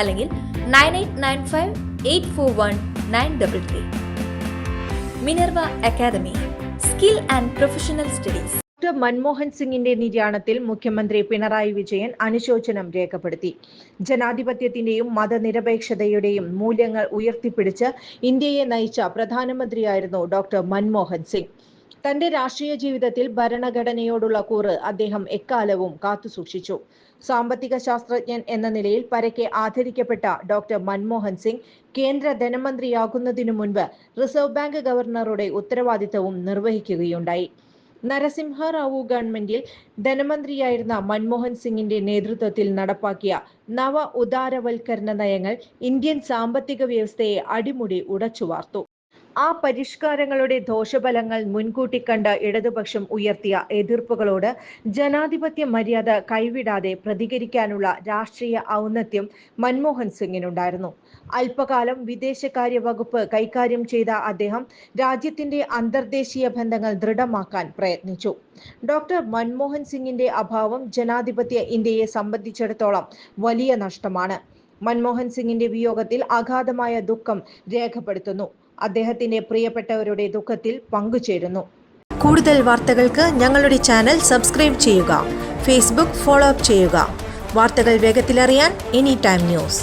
അല്ലെങ്കിൽ nine eight nine five eight four one nine double three. Minerva academy skill and professional studies. Doctor Manmohan സിംഗിന്റെ നിര്യാണത്തിൽ മുഖ്യമന്ത്രി പിണറായി വിജയൻ അനുശോചനം രേഖപ്പെടുത്തി. ജനാധിപത്യത്തിന്റെയും മതനിരപേക്ഷതയുടെയും മൂല്യങ്ങൾ ഉയർത്തിപ്പിടിച്ച് ഇന്ത്യയെ നയിച്ച പ്രധാനമന്ത്രിയായിരുന്നു ഡോക്ടർ മൻമോഹൻ സിംഗ്. തന്റെ രാഷ്ട്രീയ ജീവിതത്തിൽ ഭരണഘടനയോടുള്ള കൂറ് അദ്ദേഹം എക്കാലവും കാത്തുസൂക്ഷിച്ചു സാമ്പത്തിക ശാസ്ത്രജ്ഞൻ എന്ന നിലയിൽ പരക്കെ ആദരിക്കപ്പെട്ട ഡോക്ടർ മൻമോഹൻ സിംഗ് കേന്ദ്ര ധനമന്ത്രിയാകുന്നതിനു മുൻപ് റിസർവ് ബാങ്ക് ഗവർണറുടെ ഉത്തരവാദിത്തവും നിർവഹിക്കുകയുണ്ടായി. നരസിംഹ റാവു ഗവൺമെന്റിൽ ധനമന്ത്രിയായിരുന്ന മൻമോഹൻ സിംഗിന്റെ നേതൃത്വത്തിൽ നടപ്പാക്കിയ നവ ഉദാരവൽക്കരണ നയങ്ങൾ ഇന്ത്യൻ സാമ്പത്തിക വ്യവസ്ഥയെ അടിമുടി ഉടച്ചുവാർത്തു. ആ പരിഷ്കാരങ്ങളുടെ ദോഷഫലങ്ങൾ മുൻകൂട്ടി കണ്ട് ഇടതുപക്ഷം ഉയർത്തിയ എതിർപ്പുകളോട് ജനാധിപത്യ മര്യാദ കൈവിടാതെ പ്രതികരിക്കാനുള്ള രാഷ്ട്രീയ ഔന്നത്യം മൻമോഹൻ സിംഗിനുണ്ടായിരുന്നു. അല്പകാലം വിദേശകാര്യ വകുപ്പ് കൈകാര്യം ചെയ്ത അദ്ദേഹം രാജ്യത്തിന്റെ അന്തർദേശീയ ബന്ധങ്ങൾ ദൃഢമാക്കാൻ പ്രയത്നിച്ചു. ഡോക്ടർ മൻമോഹൻ സിംഗിന്റെ അഭാവം ജനാധിപത്യ ഇന്ത്യയെ സംബന്ധിച്ചിടത്തോളം വലിയ നഷ്ടമാണ്. മൻമോഹൻ സിംഗിന്റെ വിയോഗത്തിൽ അഗാധമായ ദുഃഖം രേഖപ്പെടുത്തുന്നു. അദ്ദേഹത്തിന്റെ പ്രിയപ്പെട്ടവരുടെ ദുഃഖത്തിൽ പങ്കുചേരുന്നു. കൂടുതൽ വാർത്തകൾക്ക് ഞങ്ങളുടെ ചാനൽ സബ്സ്ക്രൈബ് ചെയ്യുക ഫേസ്ബുക്ക് ഫോളോ അപ്പ് ചെയ്യുക. വാർത്തകൾ വേഗത്തിലറിയാൻ എനി ടൈം ന്യൂസ്.